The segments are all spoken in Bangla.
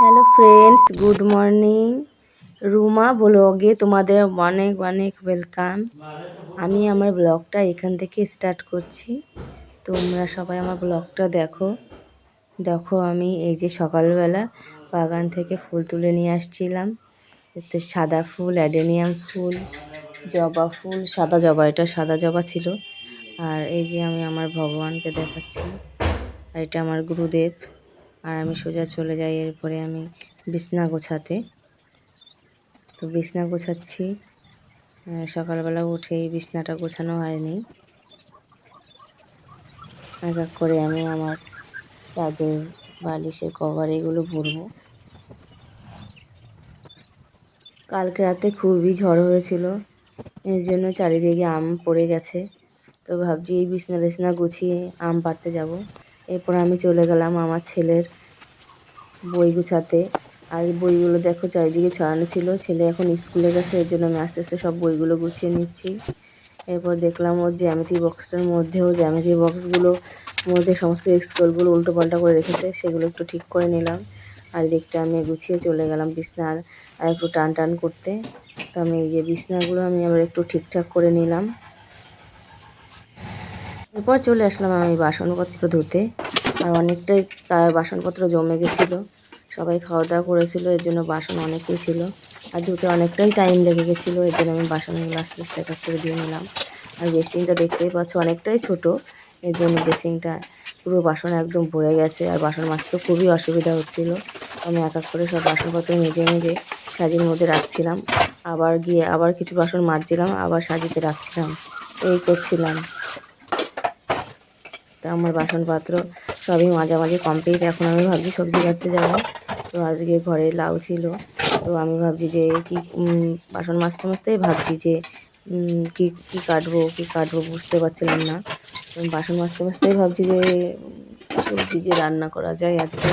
Hello friends good morning Ruma ব্লগে তোমাদের অনেক অনেক ওয়েলকাম আমি আমার ব্লগটা এখান থেকে স্টার্ট করছি। তোমরা সবাই আমার ব্লগটা দেখো। দেখো, আমি এই যে সকালবেলা বাগান থেকে ফুল তুলে নিয়ে আসছিলাম। তো সাদা ফুল, অ্যাডেনিয়াম ফুল, জবা ফুল, সাদা জবা, এটা সাদা জবা ছিল। আর এই যে আমি আমার ভগবানকে দেখাচ্ছি। আর এটা আমার গুরুদেব। আর আমি সোজা চলে যাই এরপরে আমি বিছনা গোছাতে। তো বিছনা গোছাচ্ছি। সকালবেলা উঠেই বিছনাটা গোছানো হয়নি। এক এক করে আমি আমার চাদর, বালিশের কভার এগুলো ভরবো। কালকে রাতে খুবই ঝড় হয়েছিল, এর জন্য চারিদিকে আম পড়ে গেছে। তো ভাবছি এই বিছনা টিছনা গুছিয়ে আম পাড়তে যাব। এরপর আমি চলে গেলাম আমার ছেলের বই গুছাতে। আর বইগুলো দেখো চারিদিকে ছড়ানো ছিল। ছেলে এখন স্কুলে গেছে, এর জন্য আমি আস্তে আস্তে সব বইগুলো গুছিয়ে নিচ্ছি। এরপর দেখলাম ওর জ্যামিতি বক্সটার মধ্যেও, জ্যামিতি বক্সগুলো মধ্যে সমস্ত স্কুলগুলো উল্টো পাল্টা করে রেখেছে, সেগুলো একটু ঠিক করে নিলাম। আর দিকটা আমি গুছিয়ে চলে গেলাম বিছনার, আর একটু টান টান করতে। তো আমি এই যে বিছনাগুলো আমি আবার একটু ঠিকঠাক করে নিলাম। এরপর চলে আসলাম আমি বাসনপত্র ধুতে। আর অনেকটাই বাসনপত্র জমে গেছিল। সবাই খাওয়া দাওয়া করেছিল, এর জন্য বাসন অনেকই ছিল। আর ধুতে অনেকটাই টাইম লেগে গেছিল, এর জন্য আমি বাসনগুলো আস্তে আস্তে এক করে দিয়ে নিলাম। আর বেসিনটা দেখতেই পাচ্ছ অনেকটাই ছোট, এর জন্য বেসিনটা পুরো বাসন একদম ভরে গেছে। আর বাসন মাজতে খুবই অসুবিধা হচ্ছিল। আমি এক এক করে সব বাসনপত্র মেজে মেজে সাজির মধ্যে রাখছিলাম। আবার গিয়ে আবার কিছু বাসন মাজছিলাম, আবার সাজিতে রাখছিলাম। এই করছিলাম। তা আমার বাসনপত্র সবই মাঝামাঝি কমপ্লিট এখন আমি ভাবছি সবজি কাটতে যাব। তো আজকে ঘরে লাউ ছিল। তো আমি ভাবছি যে কি বাসন মাজতে মাজতেই ভাবছি যে কি কি কাটবো কি কাটবো বুঝতে পারছিলাম না। বাসন মাজতে মাজতেই ভাবছি যে, সবজি যে রান্না করা যায় আজকে।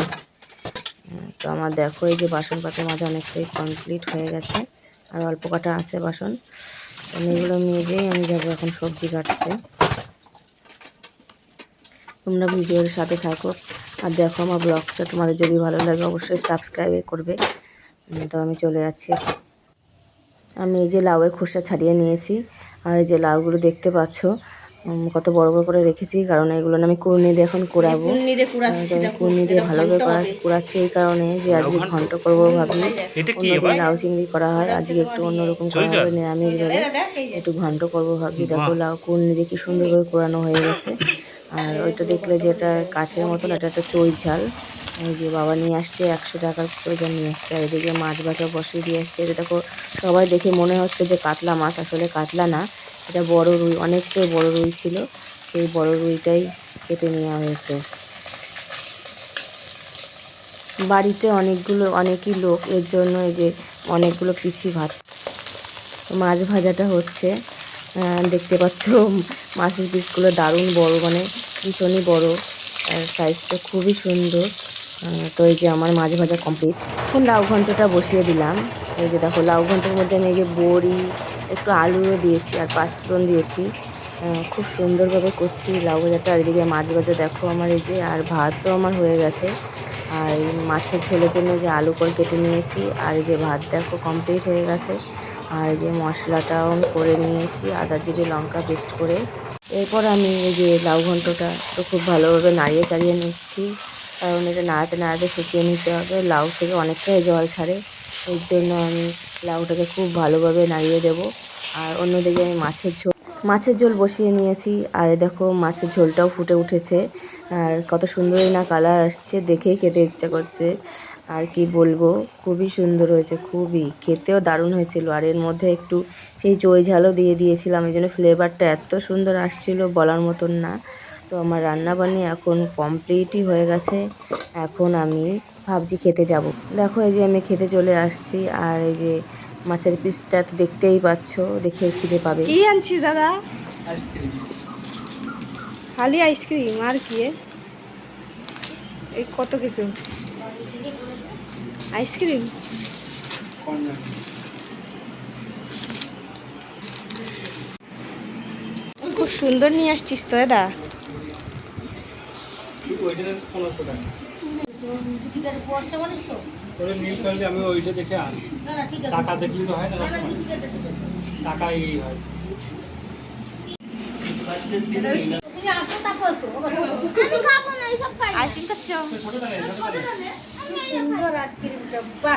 তো আমার দেখো, এই যে বাসন পাতা মাঝে অনেকটাই কমপ্লিট হয়ে গেছে। আর অল্প কাটা আছে বাসন। এগুলো মেজেই আমি যাব এখন সবজি কাটতে। তোমরা ভিডিওর সাথে থাকো। আর দেখো আমার ব্লগটা তোমাদের যদি ভালো লাগে অবশ্যই সাবস্ক্রাইব করবে। তো আমি চলে যাচ্ছি। আমি এই যে লাউয়ের খোসা ছাড়িয়ে নিয়েছি। আর এই যে লাউগুলো দেখতে পাচ্ছ কত বড় বড় করে রেখেছি। কারণ এগুলো আমি কুড়নি দিয়ে এখন কুড়াবো। কুড়নি দিয়ে ভালোভাবে করা- কুড়াচ্ছি এই কারণে যে আজকে ঘন্ট করব ভাবি। অন্যদিন লাউ চিংড়ি করা হয়। আজকে একটু অন্যরকম করা হবে নিরামিষ ভাবে একটু ঘন্ট করব ভাবি। দেখো লাউ কুড়নি দিয়ে কি সুন্দরভাবে কুড়ানো হয়ে গেছে। আর ওইটা দেখলে যেটা কাঠের মতন, এটা একটা চই ঝাল। এই যে বাবা নিয়ে আসছে, একশো টাকার ঝাল নিয়ে আসছে। আর এদিকে মাছ বাছা বসিয়ে দিয়ে আসছে। এটা দেখো সবাই দেখে মনে হচ্ছে যে কাতলা মাছ, আসলে কাতলা না। এটা বড় রুই, অনেকটাই বড় রুই ছিল। সেই বড় রুইটাই কেটে নেওয়া হয়েছে। বাড়িতে অনেকগুলো, অনেকই লোক। এর জন্য এই যে অনেকগুলো পিছি ভাত। মাছ ভাজাটা হচ্ছে। দেখতে পাচ্ছ মাছের পিসগুলো দারুণ বড় মানে ভীষণই বড়। আর সাইজটা খুবই সুন্দর। তো এই যে আমার মাছ ভাজা কমপ্লিট এখন লাউ ঘন্টটা বসিয়ে দিলাম। এই যে দেখো, লাউ ঘন্টের মধ্যে আমি এই যে বড়ি, একটু আলুও দিয়েছি আর পাঁচফোড়ন দিয়েছি। খুব সুন্দরভাবে করছি লাউ ভাজাটা। আর এদিকে মাছ ভাজা দেখো আমার এই যে, আর ভাতও আমার হয়ে গেছে। আর এই মাছের ঝোলের জন্য যে আলু করে কেটে নিয়েছি, আর এই যে ভাত দেখো কমপ্লিট হয়ে গেছে। আর এই যে মশলাটাও আমি করে নিয়েছি, আদা, জিরে, লঙ্কা পেস্ট করে। এরপর আমি এই যে লাউ ঘন্টটা তো খুব ভালোভাবে নাড়িয়ে চাড়িয়ে নিচ্ছি। কারণ এটা নাড়াতে নাড়াতে শুকিয়ে নিতে হবে, লাউ থেকে অনেকটাই জল ছাড়ে। এর জন্য আমি লাউটাকে খুব ভালোভাবে নাড়িয়ে দেব। আর অন্যদিকে আমি মাছের ঝোল মাছের ঝোল বসিয়ে নিয়েছি। আর দেখো, মাছের ঝোলটাও ফুটে উঠেছে। আর কত সুন্দরই না কালার আসছে, দেখেই খেতে ইচ্ছা করছে। আর কি বলব, খুবই সুন্দর হয়েছে, খুবই। খেতেও দারুণ হয়েছিল। আর এর মধ্যে একটু সেই চই ঝালও দিয়ে দিয়েছিলাম, এই জন্য ফ্লেভারটা এত সুন্দর আসছিল বলার মতন না। তো আমার রান্না বান্নি এখন কমপ্লিটই হয়ে গেছে। এখন আমি ভাবছি খেতে যাব। দেখো এই যে আমি খেতে চলে আসছি আর এই যে মাছের পিসটা তো দেখতেই পাচ্ছ দেখে খিদে পাবে। কি আনছি দাদা? খালি আইসক্রিম আর কি এ? এই কত কিছু? আইসক্রিম খুব সুন্দর নিয়ে আসছিস তো দাদা। ঠিক আছে বর্ষা মানুষ তো। ওরে নীল কালি আমি ওইটা দেখে আসি না না ঠিক আছে। টাকা দেখলি তো হয় না টাকা এই হয়। তুমি আসো তারপর তো। আমি খাব না এইসব খাই না। আইসক্রিম খাচ্ছ? সুন্দর আইসক্রিমটা